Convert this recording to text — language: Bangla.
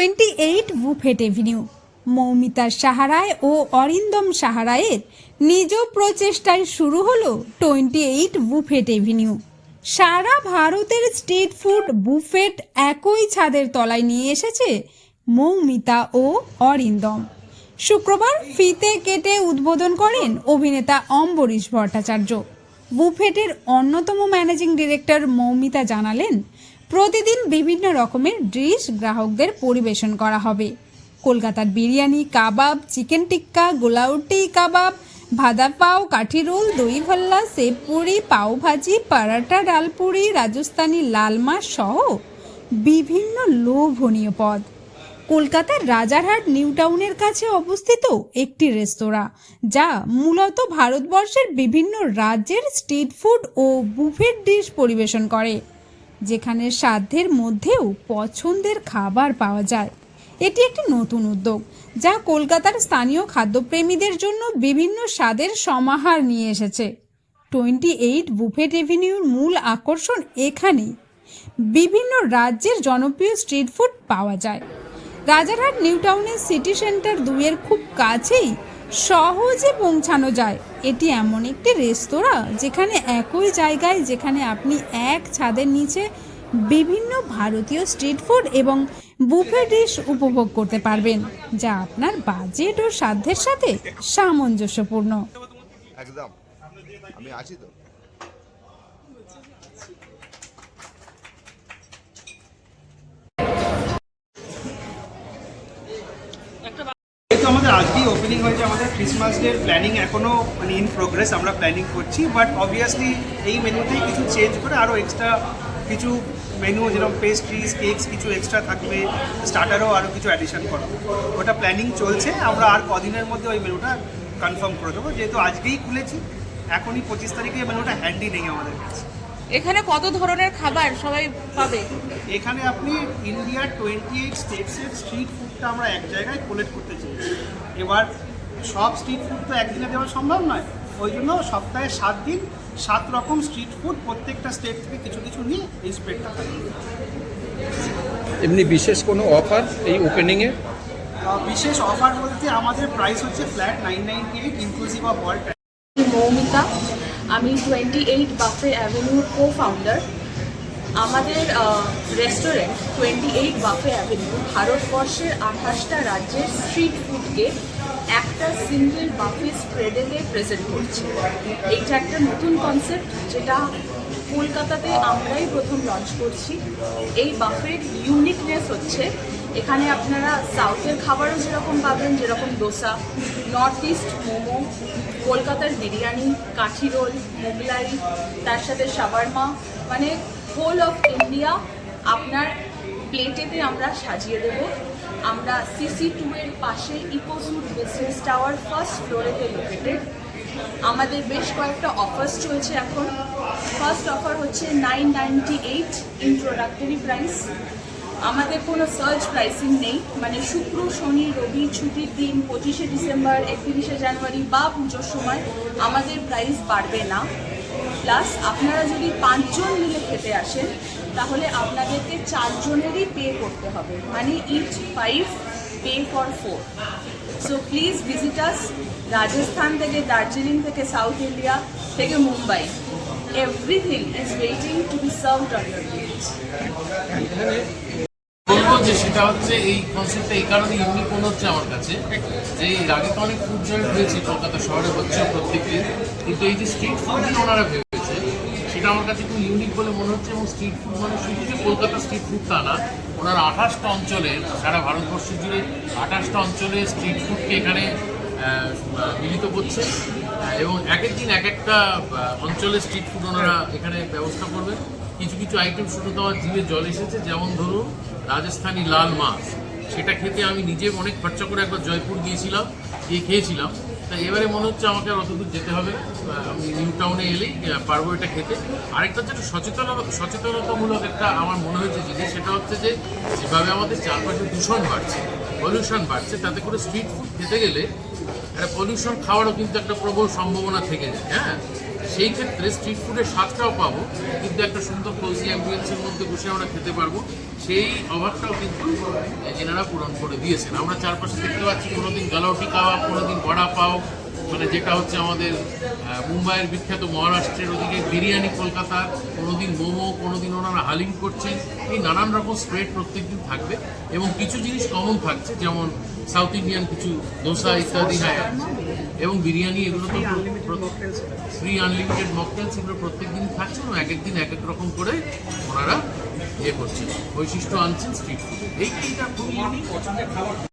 টোয়েন্টি এইট বুফেট এভিনিউ মৌমিতার সাহারায় ও অরিন্দম সাহারায়ের নিজ প্রচেষ্টায় শুরু হলো টোয়েন্টি এইট বুফেট এভিনিউ। সারা ভারতের স্ট্রিট ফুড বুফেট একই ছাদের তলায় নিয়ে এসেছে মৌমিতা ও অরিন্দম। শুক্রবার ফিতে কেটে উদ্বোধন করেন অভিনেতা অম্বরীশ ভট্টাচার্য। বুফেটের অন্যতম ম্যানেজিং ডিরেক্টর মৌমিতা জানালেন প্রতিদিন বিভিন্ন রকমের ডিশ গ্রাহকদের পরিবেশন করা হবে। কলকাতার biryani, kebab, chicken tikka galouti kebab, vada pav, kathi roll, দই ভাল্লা, সেব পুরি, পাও ভাজি পরাটা ডালপুরি রাজস্থানি লাল মাছ সহ বিভিন্ন লোভনীয় পদ। কলকাতার রাজারহাট নিউ টাউনের কাছে অবস্থিত একটি রেস্তোরাঁ, যা মূলত ভারতবর্ষের বিভিন্ন রাজ্যের স্ট্রিট ফুড ও বুফের ডিশ পরিবেশন করে। যেখানে সাধ্যের মধ্যেও পছন্দের খাবার পাওয়া যায়। এটি একটি নতুন উদ্যোগ, যা কলকাতার স্থানীয় খাদ্যপ্রেমীদের জন্য বিভিন্ন স্বাদের সমাহার নিয়ে এসেছে। টোয়েন্টি এইট বুফেট এভিনিউর মূল আকর্ষণ এখানেই। বিভিন্ন রাজ্যের জনপ্রিয় স্ট্রিট ফুড পাওয়া যায়। রাজারহাট নিউ টাউনের সিটি সেন্টার দুইয়ের খুব কাছেই সহজে পৌঁছানো যায়। এটি এমন একটি রেস্তোরাঁ যেখানে একই জায়গায় যেখানে আপনি এক ছাদের নিচে বিভিন্ন ভারতীয় স্ট্রিট ফুড এবং বুফে ডিশ উপভোগ করতে পারবেন, যা আপনার বাজেট ও সাধ্যের সাথে সামঞ্জস্যপূর্ণ। একদম। আমি আছি তো। আমাদের আজকেই ওপেনিং হয়েছে, আমাদের ক্রিসমাস ডের প্ল্যানিং এখনও মানে ইন প্রোগ্রেস আমরা প্ল্যানিং করছি বাট অবভিয়াসলি এই মেনুতেই কিছু চেঞ্জ করে আরও এক্সট্রা কিছু মেনু যেরকম পেস্ট্রিজ কেকস কিছু এক্সট্রা থাকবে স্টার্টারও আরও কিছু অ্যাডিশন করা। ওটা প্ল্যানিং চলছে, আমরা আর কদিনের মধ্যে ওই মেনুটা কনফার্ম করে দেবো, যেহেতু আজকেই খুলেছি, এখনই পঁচিশ তারিখে মেনুটা হ্যান্ডি নেই আমাদের কাছে। এখানে কত ধরনের খাবার সবাই পাবে? এখানে আপনি ইন্ডিয়ার টোয়েন্টি এইট স্টেটসের স্ট্রিট ফুডটা আমরা এক জায়গায় কালেক্ট করতে চেয়েছি এবার সব স্ট্রিট ফুড তো একদিনে দেওয়া সম্ভব নয়। ওই জন্য সপ্তাহে সাত দিন সাত রকম স্ট্রিট ফুড প্রত্যেকটা স্টেট থেকে কিছু কিছু নিয়ে এই স্প্রেডটা থাকবে এমনি বিশেষ কোনো অফার এই ওপেনিংয়ে বিশেষ অফার বলতে আমাদের প্রাইস হচ্ছে flat nine ninety eight inclusive of all Moumita আমি টোয়েন্টি এইট বাফে অ্যাভিনিউর কো ফাউন্ডার আমাদের restaurant twenty eight buffet avenue ভারতবর্ষের আঠাশটা রাজ্যের স্ট্রিট ফুডকে একটা সিঙ্গেল বাফে স্প্রেডে প্রেজেন্ট করছে। এইটা একটা নতুন কনসেপ্ট যেটা কলকাতাতে আমরাই প্রথম লঞ্চ করছি। এই বাফের ইউনিকনেস হচ্ছে এখানে আপনারা সাউথের খাবারও যেরকম পাবেন, যেরকম দোসা নর্থ ইস্ট মোমো, কলকাতার বিরিয়ানি, কাঠি রোল, মোগলাই, তার সাথে শাওয়ারমা মানে হোল অফ ইন্ডিয়া আপনার প্লেটেতে আমরা সাজিয়ে দেব। আমরা সিসি টু এর পাশে ইকোসুট বিজনেস টাওয়ার ফার্স্ট ফ্লোরেতে লোকেটেড আমাদের বেশ কয়েকটা অফার্স চলছে এখন। ফার্স্ট অফার হচ্ছে nine ninety eight introductory price আমাদের কোনো সার্চ প্রাইসিং নেই। মানে শুক্র, শনি, রবি ছুটির দিন, পঁচিশে ডিসেম্বর, একত্রিশে জানুয়ারি বা পুজোর সময় আমাদের প্রাইস বাড়বে না। প্লাস আপনারা যদি পাঁচজন মিলে খেতে আসেন, তাহলে আপনাদেরকে চারজনেরই পে করতে হবে। মানে each five pay for four so please visit us Rajasthan থেকে, দার্জিলিং থেকে সাউথ ইন্ডিয়া থেকে, Mumbai. Everything is waiting to be served on যে সেটা হচ্ছে এই কনসেপ্টটা এই কারণে ইউনিক মনে হচ্ছে আমার কাছে। যে আগে তো অনেক ফুড জয়েন্ট হয়েছে, কলকাতা শহরে হচ্ছে প্রত্যেকদিন। কিন্তু এই যে স্ট্রিট ফুড ওনারা ভেবেছে, সেটা আমার কাছে খুব ইউনিক বলে মনে হচ্ছে এবং স্ট্রিট ফুড মানে শুধু যে কলকাতা স্ট্রিট ফুড তা না, ওনারা আঠাশটা অঞ্চলে, সারা ভারতবর্ষ জুড়ে আঠাশটা অঞ্চলে স্ট্রিট ফুডকে এখানে মিলিত করছে। এবং এক এক দিন এক একটা অঞ্চলে স্ট্রিট ফুড ওনারা এখানে ব্যবস্থা করবেন। কিছু কিছু আইটেম শুধু তো আমার জিভে জল এসেছে, যেমন ধরুন রাজস্থানি লাল মাছ। সেটা খেতে আমি নিজে অনেক খরচা করে একবার জয়পুর গিয়েছিলাম, গিয়ে খেয়েছিলাম। তাই এবারে মনে হচ্ছে আমাকে আর অত দূর যেতে হবে। আমি নিউ টাউনে এলেই পারব এটা খেতে। আরেকটা যেটা সচেতনতা সচেতনতামূলক একটা আমার মনে হয়েছে জিনিস, সেটা হচ্ছে যে, যেভাবে আমাদের চারপাশে দূষণ বাড়ছে পলিউশন বাড়ছে, তাতে করে স্ট্রিট ফুড খেতে গেলে একটা পলিউশন খাওয়ারও কিন্তু একটা প্রবল সম্ভাবনা থেকে যায় হ্যাঁ? সেই ক্ষেত্রে স্ট্রিট ফুডের স্বাদটাও পাবো, কিন্তু একটা সুন্দর কোজি অ্যাম্বিয়েন্সের মধ্যে বসে আমরা খেতে পারব। সেই অভাবটাও কিন্তু এনারা পূরণ করে দিয়েছেন। আমরা চারপাশে দেখতে পাচ্ছি কোনোদিন গালাউটি কাওয়া কোনোদিন বড়া পাও মানে যেটা হচ্ছে আমাদের মুম্বাইয়ের বিখ্যাত মহারাষ্ট্রের ওদিকে বিরিয়ানি কলকাতার কোনোদিন মোমো, কোনোদিন ওনারা হালিম করছেন। এই নানান রকম স্প্রেড প্রত্যেকদিন থাকবে এবং কিছু জিনিস কমন থাকছে, যেমন সাউথ ইন্ডিয়ান কিছু দোসা ইত্যাদি হ্যাঁ। এবং বিরিয়ানি এগুলো তো ফ্রি আনলিমিটেড মকটেলস এগুলো প্রত্যেক দিন এবং এক এক দিন এক এক রকম করে ওনারা ইয়ে করছেন বৈশিষ্ট্য আনছেন স্ট্রিট ফুড এই এইটা খুবই।